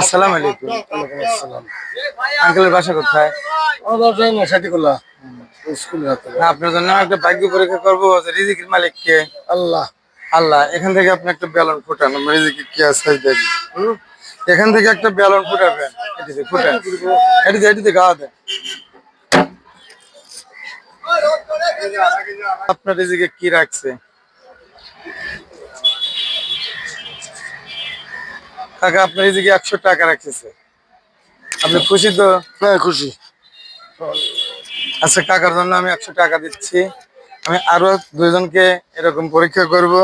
আসসালামু আলাইকুম। আঙ্কেলের বাসা কোথায়? আপনার জন্য একটা ভাগ্য পরীক্ষা করব রিজিকের মালিক কে আল্লাহ। আল্লাহ এখান থেকে আপনি একটা ব্যালন ফুটান। আমরা রিজিকে কি আছে দেখি। এখান থেকে একটা ব্যালন ফুটাবেন। এটিতে ফুটান। এটিতে এটিতে গাওয়া দেন। আপনার রিজিকে কি রাখছে? কাকা আপনার এদিকে একশো টাকা রাখতেছে। আপনি খুশি তো? হ্যাঁ খুশি। আচ্ছা কাকার জন্য আমি একশো টাকা দিচ্ছি। আমি আরও দুজনকে এরকম পরীক্ষা করব।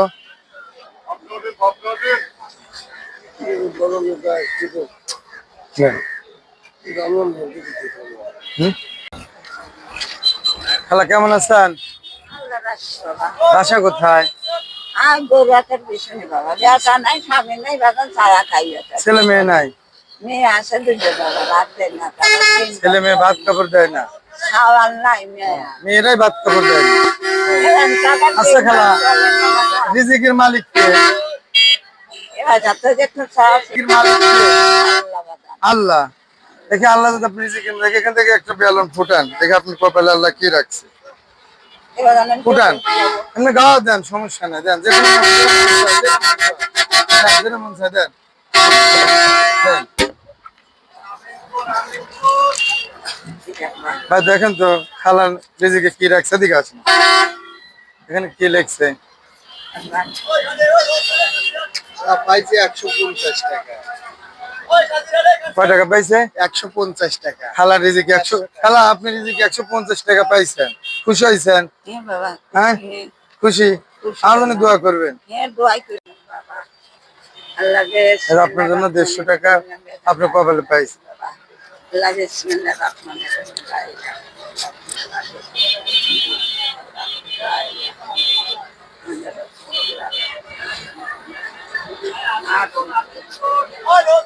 হুম? খালা কেমন আছেন? বাসা কোথায়? আর গরু হাতের পিছনে বাবা বেটা নাই স্বামী নাই বাবা ছাড়া খাই বেটা ছেলে মেয়ে নাই? মেয়ে আছে দুটো বাবা ভাত দেয় না তারা তিন ছেলে মেয়ে ভাত কাপড় দেয় না? খাওয়ার নাই মেয়ে। মেয়েরাই ভাত কাপড় দেয় না? আচ্ছা খালা। রিজিকের মালিক রিজিকের কে? আল্লাহ দেখে আল্লাহ আপনি রিজিকের এখান থেকে একটা বেলন ফুটান। দেখে আপনি কপালে আল্লাহ কি রাখছে? এবার আমি এমনি গাওয়া দেন সমস্যা নাই দেন যেটা মন চায় দেন। দেন। ভাই দেখেন তো খালার রিজিকে কি রাখছে দিকে আসুন। এখানে কি লেখছে? পাইছে একশো পঞ্চাশ টাকা। কয় টাকা পাইছে? একশো পঞ্চাশ টাকা। খালার রিজিকে একশো খালা আপনি রিজিকে একশো পঞ্চাশ টাকা পাইছেন। খুশি হয়েছেন হ্যাঁ? খুশি। আমার জন্য দোয়া করবেন। আর আপনার জন্য দেড়শো টাকা আপনার কপালে পাইছে। আল্লাহ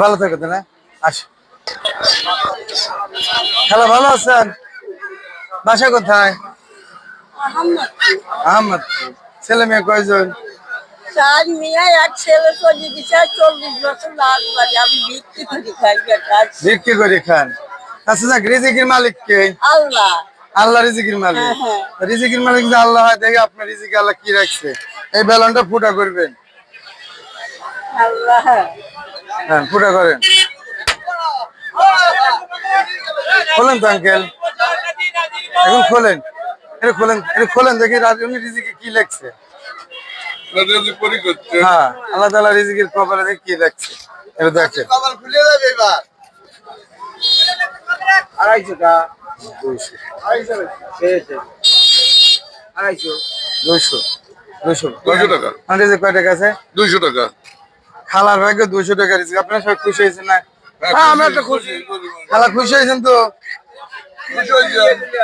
ভালো থাকো না আস। হ্যালো ভালো আছেন? বাসা কোথায়? আহমদ ছেলে মেয়ে কয়জন? চার মেয়ে এক ছেলে চলে গেছে চল্লিশ বছর লাভ আমি বিক্রি করি খাই বিক্রি করে খান। আচ্ছা যাক রিজিকের মালিক কে? আল্লাহ। আল্লাহ রিজিকের মালিক। হ্যাঁ, হ্যাঁ। মালিক যে আল্লাহ হয় দেখে আপনার রিজিকে আল্লাহ কি রাখছে। এই বেলনটা ফুটা করবেন। হ্যাঁ ফুটা করেন। খোলেন তো আঙ্কেল এখন খোলেন। এটা খোলেন এটা খোলেন দেখি রাজনী রিজিকে কি লেখছে। হ্যাঁ আল্লাহ রিজিকের কপালে দেখি কি লেখছে। এটা দেখেন। কপাল খুলে যাবে আড়াইশো টাকা দুইশো। আড়াইশো দুইশো। দুইশো। টাকা। আমার রিজিক কয় টাকা আছে? দুইশো টাকা। খালার ভাগ্য দুইশো টাকা রিজিক আপনারা সবাই খুশি হয়েছেন না? হ্যাঁ, আমরা তো খুশি। খালা খুশি হয়েছেন তো?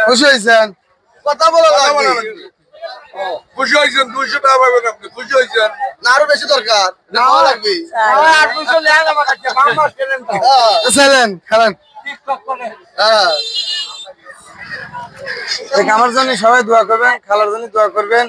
খুশি হয়েছেন? কথা বলা কথা বলা লাগবে। লাগবে। খুশি হয়েছেন দুইশো টাকা পাবেন আপনি খুশি হয়েছেন। না আরও বেশি দরকার। না লাগবে হ্যাঁ, হ্যাঁ। দেখ, আমার জন্য সবাই দোয়া করবেন খালার জন্য দোয়া করবেন।